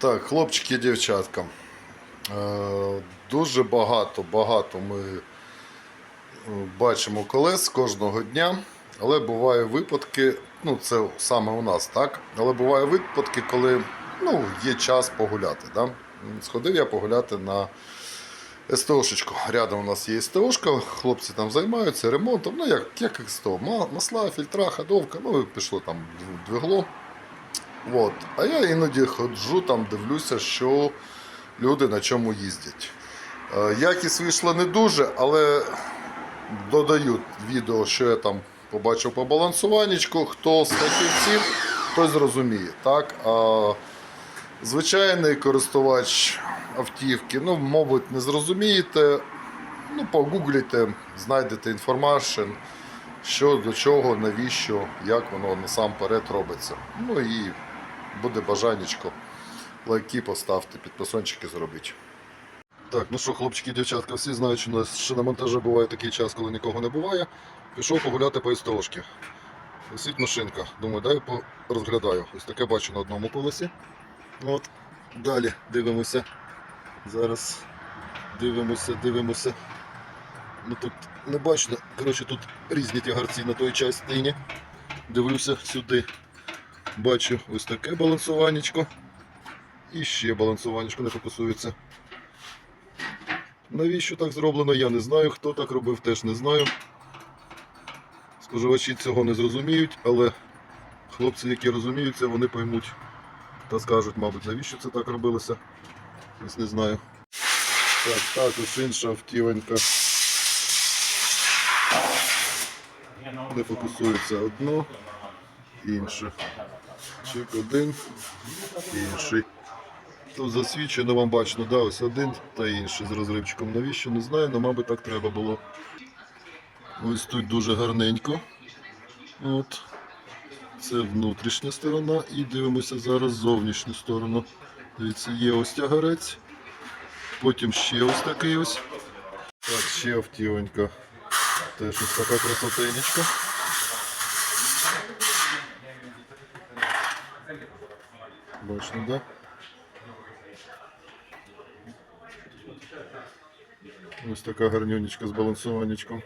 Так, хлопчики дівчатка. Е, Дуже багато, багато ми е, бачимо колес кожного дня, але бувають випадки, ну це саме у нас, так? Але бувають випадки, коли ну, є час погуляти. Да? Сходив я погуляти на СТОшечку. Рядом у нас є СТОшка, хлопці там займаються ремонтом, ну як, як СТО, Ма- масла, фільтра, ходовка, ну пішло там двигло. От. А я іноді ходжу, там дивлюся, що люди на чому їздять. Е, Якість вийшла не дуже, але додають відео, що я там побачив по балансуваннячку. Хто з фахівців, той зрозуміє. Так? А звичайний користувач автівки, ну, мабуть, не зрозумієте. Ну, погуглите, знайдете інформацію, що до чого, навіщо, як воно насамперед робиться. Ну і буде бажанечко. Лайки поставте, підписончики зробіть. Так, ну що, хлопчики і дівчатка, всі знають, що у нас ще на монтажі буває такий час, коли нікого не буває. Пішов погуляти по СТОшки. Висить машинка. Думаю, дай розглядаю. Ось таке бачу на одному колесі. От. Далі дивимося. Зараз дивимося, дивимося. Ну тут не бачно. Коротше, тут різні тягарці на той частині. Дивлюся сюди. Бачу ось таке балансуванечко. І ще балансуванечко не фокусується. Навіщо так зроблено, я не знаю. Хто так робив, теж не знаю. Споживачі цього не зрозуміють, але хлопці, які розуміються, вони поймуть та скажуть, мабуть, навіщо це так робилося. Ось не знаю. Так, так, ось інша автівонька. Не фокусується одно, інше. Чик один, інший. Тут засвідчено вам бачно, да, ось один та інший з розривчиком. Навіщо? Не знаю, але мабуть так треба було. Ось тут дуже гарненько. От. Це внутрішня сторона і дивимося зараз зовнішню сторону. Дивіться, є ось тягарець. Потім ще ось такий ось. Так, ще автівонька. Теж ось така красотенечка. Бачно, да? Ось така гарнюнечка з балансуваннячком.